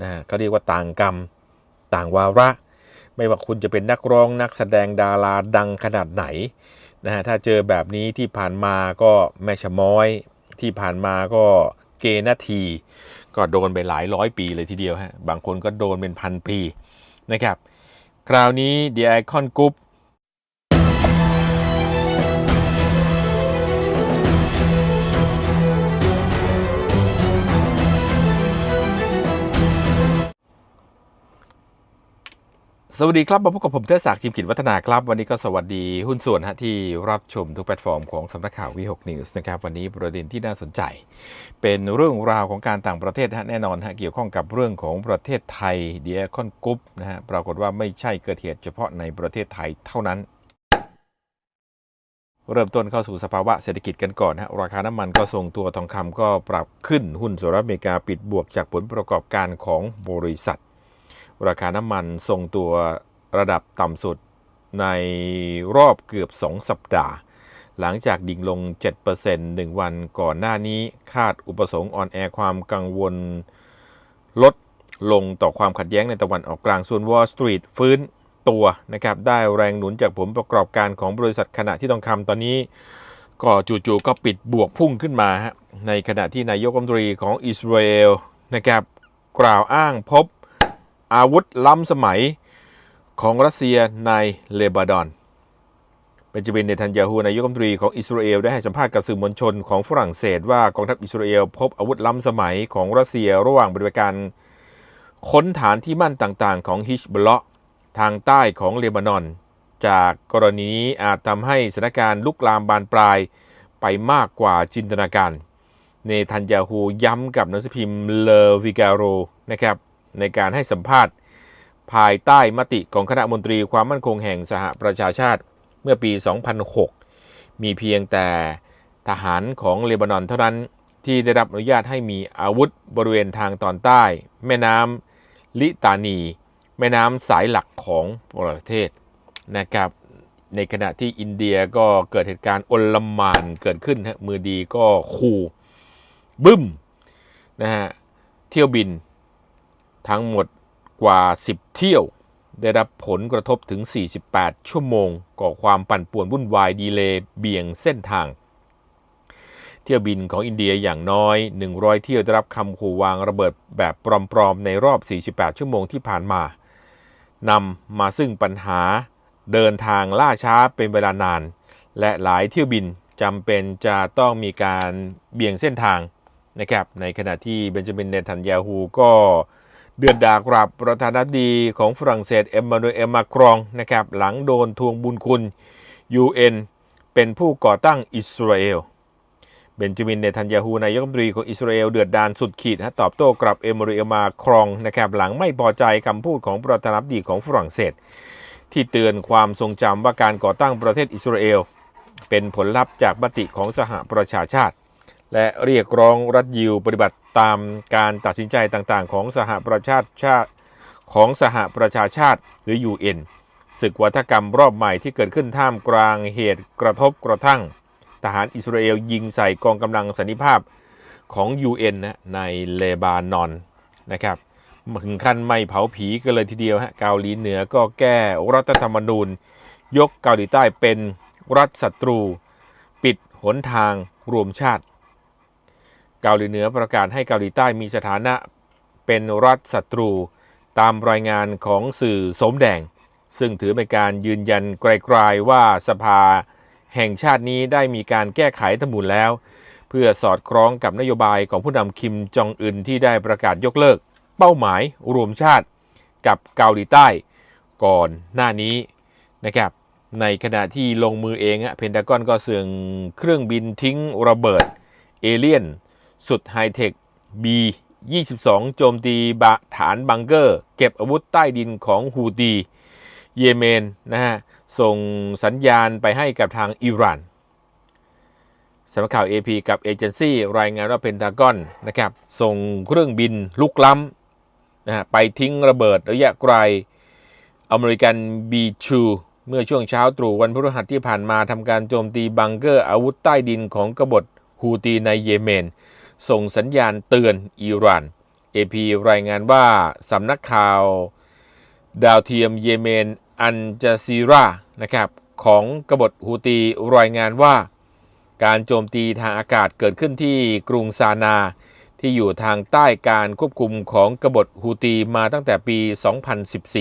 นะเขาเรียกว่าต่างกรรม ต่างวาระ ไม่ว่าคุณจะเป็นนักร้องนักแสดงดาราดังขนาดไหนนะฮะถ้าเจอแบบนี้ที่ผ่านมาก็แม่ชะม้อย ที่ผ่านมาก็เกนาที ก็โดนไปหลายร้อยปีเลยทีเดียวฮะบางคนก็โดนเป็นพันปีนะครับ คราวนี้ The Icon Group สวัสดีครับ มาพบกับผมเทศศักดิ์ทีมกิจวัฒนาครับ วันนี้ก็สวัสดีหุ้นส่วนฮะที่รับชมทุกแพลตฟอร์มของสำนักข่าววีหกนิวส์นะครับ วันนี้ประเด็นที่น่าสนใจ เป็นเรื่องราวของการต่างประเทศฮะแน่นอนฮะเกี่ยวข้องกับเรื่องของประเทศไทยเดียคอนกรุ๊ปนะฮะปรากฏว่าไม่ใช่เกิดเหตุเฉพาะในประเทศไทยเท่านั้นเริ่มต้นเข้าสู่สภาวะเศรษฐกิจกันก่อนฮะราคาน้ำมันก็ทรงตัวทองคำก็ปรับขึ้นหุ้นสหรัฐอเมริกาปิดบวกจากผลประกอบการของบริษัท ราคาน้ำมันทรงตัวระดับต่ำสุดในรอบเกือบ 2 สัปดาห์ หลังจากดิ่งลง 7% 1 วันก่อนหน้านี้คาดอุปสงค์ออนแอร์ความกังวล ลดลงต่อความขัดแย้งในตะวันออกกลาง ส่วน Wall Street ฟื้นตัวนะครับ ได้แรงหนุนจากผลประกอบการของบริษัทขณะที่ทองคำตอนนี้ ก็จู่ๆก็ปิดบวกพุ่งขึ้นมาฮะในขณะที่นายกรัฐมนตรีของอิสราเอลนะครับกล่าวอ้างพบ อาวุธล้ำสมัยของรัสเซียในเลบานอนเบนจามินเนทันยาฮูนายกรัฐมนตรีของอิสราเอลได้ให้สัมภาษณ์กับสื่อมวลชนของฝรั่งเศสว่ากองทัพอิสราเอลพบอาวุธล้ำสมัยของรัสเซียระหว่างปฏิบัติการค้นฐานที่มั่นต่างๆ ของฮิชบลอทางใต้ของเลบานอน จากกรณีนี้อาจทำให้สถานการณ์ลุกลามบานปลายไปมากกว่าจินตนาการ เนทันยาฮูย้ำกับนังสือพิมพ์เลวิกาโรนะครับ ในการให้สัมภาษณ์ ภายใต้มติของคณะมนตรีความมั่นคงแห่งสหประชาชาติเมื่อปี 2006 มีเพียงแต่ทหารของเลบานอนเท่านั้นที่ได้รับอนุญาตให้มีอาวุธบริเวณทางตอนใต้ แม่น้ำลิตานี แม่น้ำสายหลักของประเทศนะครับ ในขณะที่อินเดียก็เกิดเหตุการณ์อลหมานเกิดขึ้นฮะมือดีก็ขู่บึ้มนะฮะเที่ยวบิน ทั้งหมดกว่า 10 เที่ยว ได้รับผลกระทบถึง 48 ชั่วโมง ก่อความปั่นป่วนวุ่นวายดีเลย์เบี่ยงเส้นทาง เที่ยวบินของอินเดียอย่างน้อย 100 เที่ยวได้รับคำขู่วางระเบิดแบบปลอมๆในรอบ 48 ชั่วโมงที่ผ่านมานำมาซึ่งปัญหาเดินทางล่าช้าเป็นเวลานาน และหลายเที่ยวบินจำเป็นจะต้องมีการเบี่ยงเส้นทางนะครับในขณะที่เบนจามินเนทันยาฮูก็ เดือดดากรับประธานาธิบดีของฝรั่งเศสเอ็มมานูเอลมาครองนะครับหลังโดนทวงบุญคุณ UN เป็นผู้ก่อตั้งอิสราเอลเบนจามินเนทันยาฮูนายกรัฐมนตรีของอิสราเอลเดือดดานสุดขีดตอบโต้กลับเอ็มมานูเอลมาครองนะครับหลังไม่พอใจคำพูดของประธานาธิบดีของฝรั่งเศส ที่เตือนความทรงจำว่าการก่อตั้งประเทศอิสราเอลเป็นผลลัพธ์จากมติของสหประชาชาติ และเรียกร้องรัฐยิวปฏิบัติตามการตัดสินใจต่างๆ ของสหประชาชาติของสหประชาชาติหรือ UN ศึกวัฒกรรมรอบใหม่ที่เกิดขึ้นท่ามกลางเหตุกระทบกระทั่ง ทหารอิสราเอลยิงใส่กองกำลังสันนิภาพของ UN นะในเลบานอนนะครับถึงขั้นไม่เผาผีกันเลยทีเดียวฮะเกาหลีเหนือก็แก้รัฐธรรมนูญ ยกเกาหลีใต้เป็นรัฐศัตรู ปิดหนทางรวมชาติ เกาหลีเหนือประกาศให้เกาหลีใต้มีสถานะเป็นรัฐศัตรูตามรายงานของสื่อสมแดง ซึ่งถือเป็นการยืนยันไกลๆว่าสภาแห่งชาตินี้ได้มีการแก้ไขธรรมนูญแล้ว เพื่อสอดคล้องกับนโยบายของผู้นำคิมจองอึนที่ได้ประกาศยกเลิก เป้าหมายรวมชาติกับเกาหลีใต้ ก่อนหน้านี้นะครับในขณะที่ลงมือเองอะเพนทากอนก็เสื่องเครื่องบินทิ้งระเบิดเอเลียน สุดไฮเทค B22 โจมตีบะฐานบังเกอร์ เก็บอาวุธใต้ดินของฮูตีเยเมนนะฮะ ส่งสัญญาณไปให้กับทางอิหร่านสำนักข่าว AP กับเอเจนซี่รายงานว่าเพนทากอนนะครับ ส่งเครื่องบินลุกล้ำนะฮะไปทิ้งระเบิดระยะไกลอเมริกัน B2 เมื่อช่วงเช้าตรู่วันพฤหัสที่ผ่านมาทำการโจมตีบังเกอร์อาวุธใต้ดินของกบฏฮูตีในเยเมน ส่งสัญญาณเตือนอิหร่าน AP รายงานว่าสำนักข่าว ดาวเทียมเยเมนอันจาซีรานะครับของกบฏฮูตีรายงานว่า การโจมตีทางอากาศเกิดขึ้นที่กรุงซานา ที่อยู่ทางใต้การควบคุมของกบฏฮูตีมาตั้งแต่ปี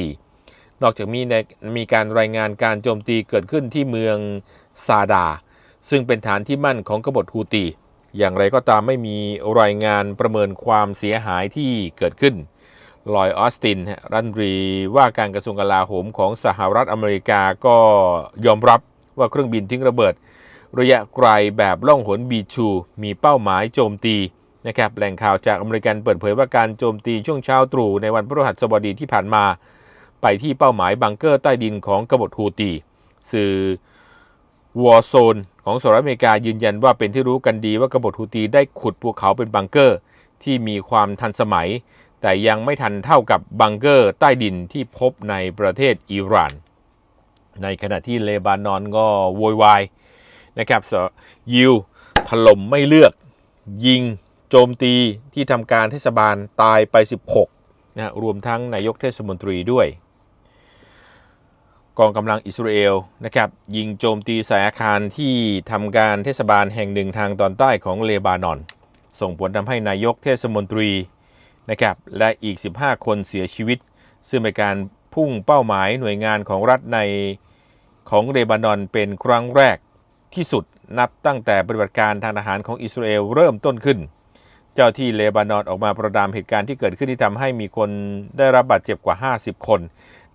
2014 นอกจากมีในมีการรายงานการโจมตีเกิดขึ้นที่เมืองซาดา ซึ่งเป็นฐานที่มั่นของกบฏฮูตี อย่างไรก็ตามไม่มีรายงานประเมินความเสียหายที่เกิดขึ้น ลอยออสติน รัฐมนตรีว่าการกระทรวงกลาโหมของสหรัฐอเมริกาก็ยอมรับว่าเครื่องบินทิ้งระเบิด ระยะไกลแบบล่องหนบีชูมีเป้าหมายโจมตีนะครับแหล่งข่าวจากอเมริกันเปิดเผยว่าการโจมตีช่วงเช้าตรู่ในวันพฤหัสบดีที่ผ่านมา ไปที่เป้าหมายบังเกอร์ใต้ดินของกบฏฮูตี สื่อ วอร์โซนของสหรัฐอเมริกายืนยันว่าเป็นที่รู้กันดีว่ากบฏฮูตีได้ขุดภูเขาเป็นบังเกอร์ ที่มีความทันสมัย แต่ยังไม่ทันเท่ากับบังเกอร์ใต้ดินที่พบในประเทศอิหร่าน ในขณะที่เลบานอนก็โวยวายนะครับสยิวถล่มไม่เลือก ยิงโจมตีที่ทำการเทศบาลตายไป 16นะรวมทั้งนายกเทศมนตรีด้วย กองกำลังอิสราเอลนะครับยิงโจมตีใส่อาคารที่ทำการเทศบาลแห่งหนึ่งทางตอนใต้ของเลบานอน ส่งผลทำให้นายกเทศมนตรีนะครับและอีก 15 คนเสียชีวิต ซึ่งเป็นการพุ่งเป้าหมายหน่วยงานของรัฐในของเลบานอนเป็นครั้งแรกที่สุดนับตั้งแต่ปฏิบัติการทางทหารของอิสราเอลเริ่มต้นขึ้น เจ้าที่เลบานอนออกมาประดามเหตุการณ์ที่เกิดขึ้นที่ทำให้มีคนได้รับบาดเจ็บกว่า 50 คน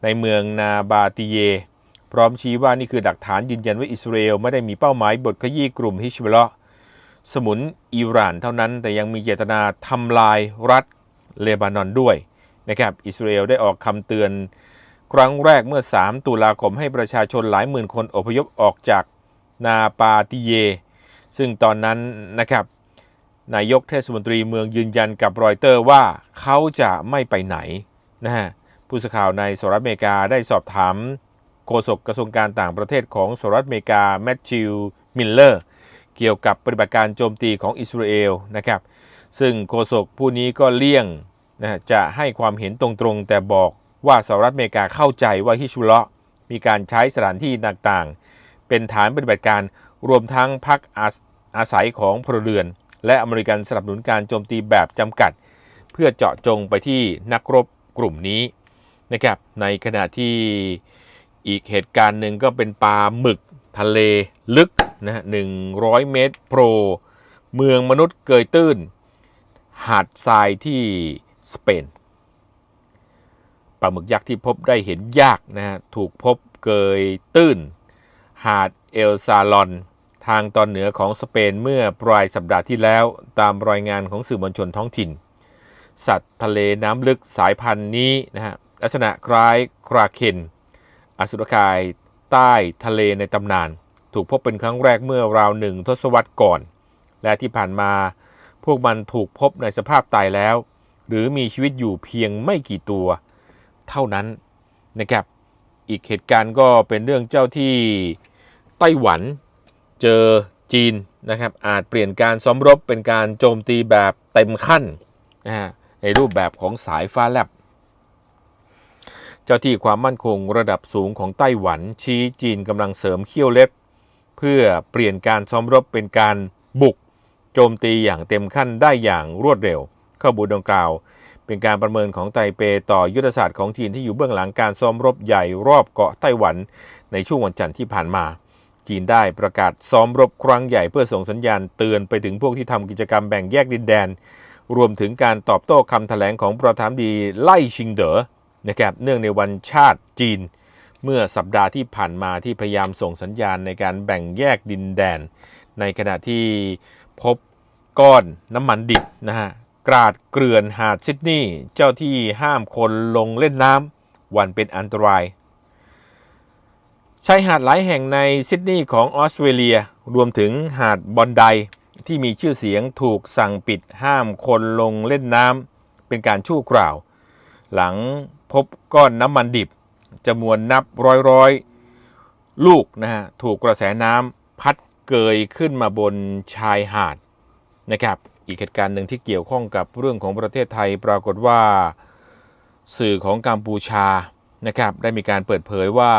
ในเมืองนาบาติเย พร้อมชี้ว่านี่คือหลักฐานยืนยันว่าอิสราเอลไม่ได้มีเป้าหมายบทขยี้กลุ่มฮิชบลาะห์สมุนอิหร่านเท่านั้น แต่ยังมีเจตนาทำลายรัฐเลบานอนด้วยนะครับอิสราเอลได้ออกคำเตือน ครั้งแรกเมื่อ 3 ตุลาคมให้ประชาชนหลายหมื่นคนอพยพออกจากนาปาติเย ซึ่งตอนนั้นนะครับนายกเทศมนตรีเมืองยืนยันกับรอยเตอร์ว่าเขาจะไม่ไปไหนนะฮะ ผู้สื่อข่าวในสหรัฐอเมริกาได้สอบถามโฆษกกระทรวงการต่างประเทศของสหรัฐอเมริกาแมทธิวมิลเลอร์เกี่ยวกับปฏิบัติการโจมตีของอิสราเอลนะครับ ซึ่งโฆษกผู้นี้ก็เลี่ยงนะจะให้ความเห็นตรงๆ แต่บอกว่าสหรัฐอเมริกาเข้าใจว่าฮิชบุลเลาะมีการใช้สถานที่ต่างๆ เป็นฐานปฏิบัติการรวมทั้งพักอาอาศัยของพลเรือน และอเมริกันสนับสนุนการโจมตีแบบจำกัด เพื่อเจาะจงไปที่นักรบกลุ่มนี้ นะครับ ในขณะที่อีกเหตุการณ์หนึ่งก็เป็นปลาหมึกทะเลลึกนะฮะหนึ่งร้อยเมตรโปร เมืองมนุษย์เกยตื้น หาดทรายที่สเปนปลาหมึกยักษ์ที่พบได้เห็นยากนะฮะถูกพบเกยตื้น หาดเอลซาลอน ทางตอนเหนือของสเปนเมื่อปลายสัปดาห์ที่แล้วตามรายงานของสื่อมวลชนท้องถิ่น สัตว์ทะเลน้ำลึกสายพันธุ์นี้นะฮะ ลักษณะคล้ายคราเคนอสุรกายใต้ทะเลในตำนาน ถูกพบเป็นครั้งแรกเมื่อราวหนึ่งทศวรรษก่อน และที่ผ่านมาพวกมันถูกพบในสภาพตายแล้ว หรือมีชีวิตอยู่เพียงไม่กี่ตัว เท่านั้นนะครับ อีกเหตุการณ์ก็เป็นเรื่องเจ้าที่ไต้หวัน เจอจีนนะครับ อาจเปลี่ยนการซ้อมรบเป็นการโจมตีแบบเต็มขั้นนะฮะในรูปแบบของสายฟ้าแลบ เจ้าที่ความมั่นคงระดับสูงของไต้หวันชี้จีนกำลังเสริมเขี้ยวเล็บ เพื่อเปลี่ยนการซ้อมรบเป็นการบุก โจมตีอย่างเต็มขั้นได้อย่างรวดเร็ว ข้อมูลดังกล่าว เป็นการประเมินของไตเปต่อยุทธศาสตร์ของจีนที่อยู่เบื้องหลังการซ้อมรบใหญ่รอบเกาะไต้หวัน ในช่วงวันจันทร์ที่ผ่านมาจีนได้ประกาศซ้อมรบครั้งใหญ่เพื่อส่งสัญญาณเตือนไปถึงพวกที่ทำกิจกรรมแบ่งแยกดินแดน รวมถึงการตอบโต้คำแถลงของประธานดีไล่ชิงเด๋อ นะครับเนื่องในวันชาติจีน เมื่อสัปดาห์ที่ผ่านมาที่พยายามส่งสัญญาณในการแบ่งแยกดินแดน ในขณะที่พบก้อนน้ำมันดิบนะฮะกราดเกลื่อนหาดซิดนีย์เจ้าที่ห้ามคนลงเล่นน้ำวันเป็นอันตรายชายหาดหลายแห่งในซิดนีย์ของออสเตรเลีย รวมถึงหาดบอนไดที่มีชื่อเสียงถูกสั่งปิดห้ามคนลงเล่นน้ำเป็นการชั่วคราว หลังพบก้อนน้ำมันดิบจำนวนนับร้อยร้อยลูกนะฮะถูกกระแสน้ำพัดเกยขึ้นมาบนชายหาดนะครับ อีกเหตุการณ์หนึ่งที่เกี่ยวข้องกับเรื่องของประเทศไทยปรากฏว่าสื่อของกัมพูชานะครับ ได้มีการเปิดเผยว่า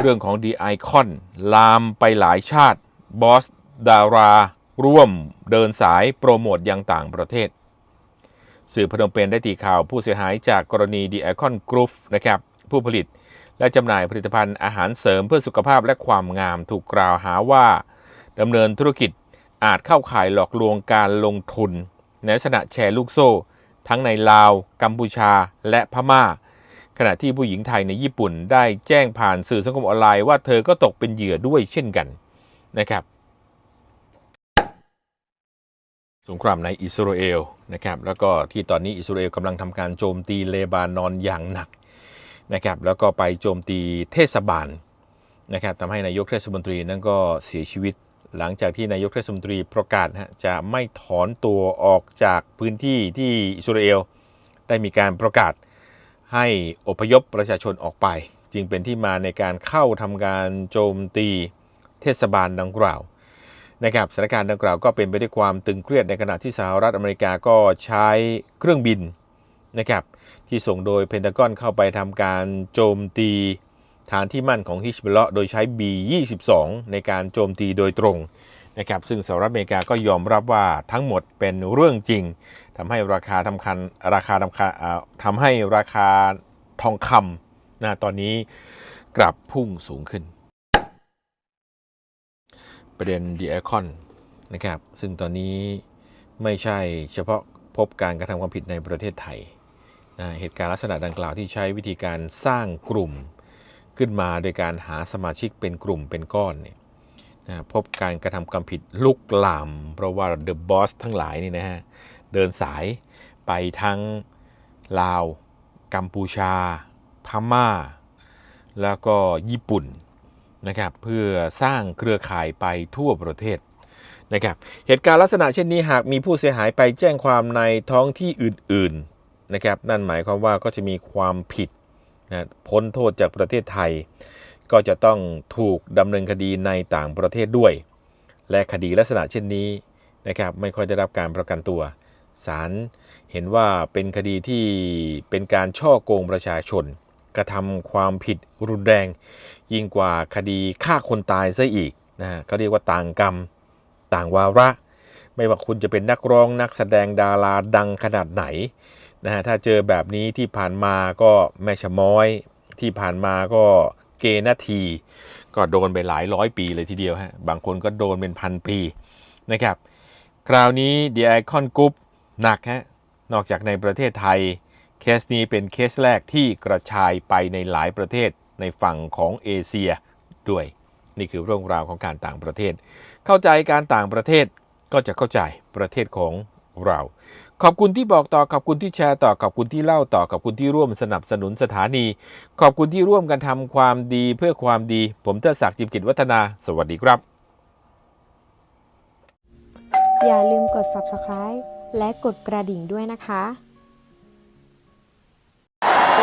เรื่องของดีไอคอนลามไปหลายชาติบอสดารา ร่วมเดินสายโปรโมทยังต่างประเทศ สื่อพนมเปญได้ตีข่าวผู้เสียหายจากกรณีดีไอคอนกรุ๊ปนะครับผู้ผลิตและจำหน่ายผลิตภัณฑ์อาหารเสริมเพื่อสุขภาพและความงามถูกกล่าวหาว่าดำเนินธุรกิจอาจเข้าข่ายหลอกลวงการลงทุน ในลักษณะแชร์ลูกโซ่ ทั้งในลาว กัมพูชา และพม่า ขณะที่ผู้หญิงไทยในญี่ปุ่นได้แจ้งผ่านสื่อสังคมออนไลน์ว่าเธอก็ตกเป็นเหยื่อด้วยเช่นกันนะครับ สงครามในอิสราเอลนะครับแล้วก็ที่ตอนนี้อิสราเอลกำลังทำการโจมตีเลบานอนอย่างหนักนะครับแล้วก็ไปโจมตีเทศบาลนะครับทำให้นายกเทศมนตรีนั้นก็เสียชีวิต หลังจากที่นายกเทศมนตรีประกาศฮะจะไม่ถอนตัวออกจากพื้นที่ที่อิสราเอลได้มีการประกาศให้อพยพประชาชนออกไป จึงเป็นที่มาในการเข้าทำการโจมตีเทศบาลดังกล่าว นะครับสถานการณ์ดังกล่าวก็เป็นไปด้วยความตึงเครียดในขณะที่สหรัฐอเมริกาก็ใช้เครื่องบินนะครับที่ส่งโดยเพนทากอนเข้าไปทำการโจมตีฐานที่มั่นของฮิชบลโดยใช้ B22 ในการโจมตีโดยตรงนะครับซึ่งสหรัฐอเมริกาก็ยอมรับว่าทั้งหมดเป็นเรื่องจริงทำให้ราคาทำคัญราคาทำคัญอ่าทำให้ราคาทองคำนะตอนนี้กลับพุ่งสูงขึ้น ประเด็นดีไอคอนนะครับซึ่งตอนนี้ไม่ใช่เฉพาะพบการกระทำความผิดในประเทศไทยนะเหตุการณ์ลักษณะดังกล่าวที่ใช้วิธีการสร้างกลุ่มขึ้นมาโดยการหาสมาชิกเป็นกลุ่มเป็นก้อนเนี่ยนะพบการกระทำความผิดลุกลาม เพราะว่าเดอะบอสทั้งหลายนี่นะฮะเดินสายไปทั้งลาว กัมพูชา พม่า แล้วก็ญี่ปุ่น นะครับเพื่อสร้างเครือข่ายไปทั่วประเทศนะครับเหตุการณ์ลักษณะเช่นนี้หากมีผู้เสียหายไปแจ้งความในท้องที่อื่นๆนะครับนั่นหมายความว่าก็จะมีความผิดนะพ้นโทษจากประเทศไทย ก็จะต้องถูกดำเนินคดีในต่างประเทศด้วย และคดีลักษณะเช่นนี้นะครับไม่ค่อยได้รับการประกันตัวศาลเห็นว่าเป็นคดีที่เป็นการช่อโกงประชาชน กระทำความผิดรุนแรง ยิ่งกว่าคดีฆ่าคนตายซะอีกนะฮะเขาเรียกว่าต่างกรรม ต่างวาระ ไม่ว่าคุณจะเป็นนักร้องนักแสดงดาราดังขนาดไหนนะฮะถ้าเจอแบบนี้ที่ผ่านมาก็แม่ชะม้อย ที่ผ่านมาก็เกนาที ก็โดนไปหลายร้อยปีเลยทีเดียวฮะบางคนก็โดนเป็นพันปีนะครับ คราวนี้ The Icon Group หนักฮะนอกจากในประเทศไทย เคสนี้เป็นเคสแรกที่กระชายไปในหลายประเทศในฝั่งของเอเชียด้วย นี่คือเรื่องราวของการต่างประเทศ เข้าใจการต่างประเทศก็จะเข้าใจประเทศของเรา ขอบคุณที่บอกต่อขอบคุณที่แชร์ต่อขอบคุณที่เล่าต่อขอบคุณที่ร่วมสนับสนุนสถานี ขอบคุณที่ร่วมกันทำความดีเพื่อความดี ผมเทดศักดิ์จิมกิจวัฒนา สวัสดีครับ อย่าลืมกด subscribe และกดกระดิ่งด้วยนะคะ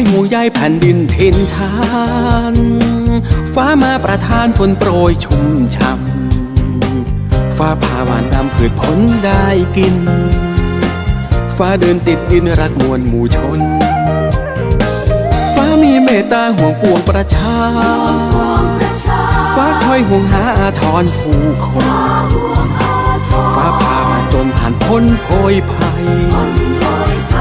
อยห่วงใยแผ่นดินถิ่นฐาน ฟ้ามาประทานฝนโปรยชุ่มช่ำฟ้าผ่าหวานนำพืชผลได้กิน ฟ้าเดินติดดินรักมวลหมู่ชน ฟ้ามีเมตตาห่วงปวงประชา ฟ้าคอยห่วงหาอาทรผู้คน ฟ้าพามาจนผ่านพ้นโพยภัย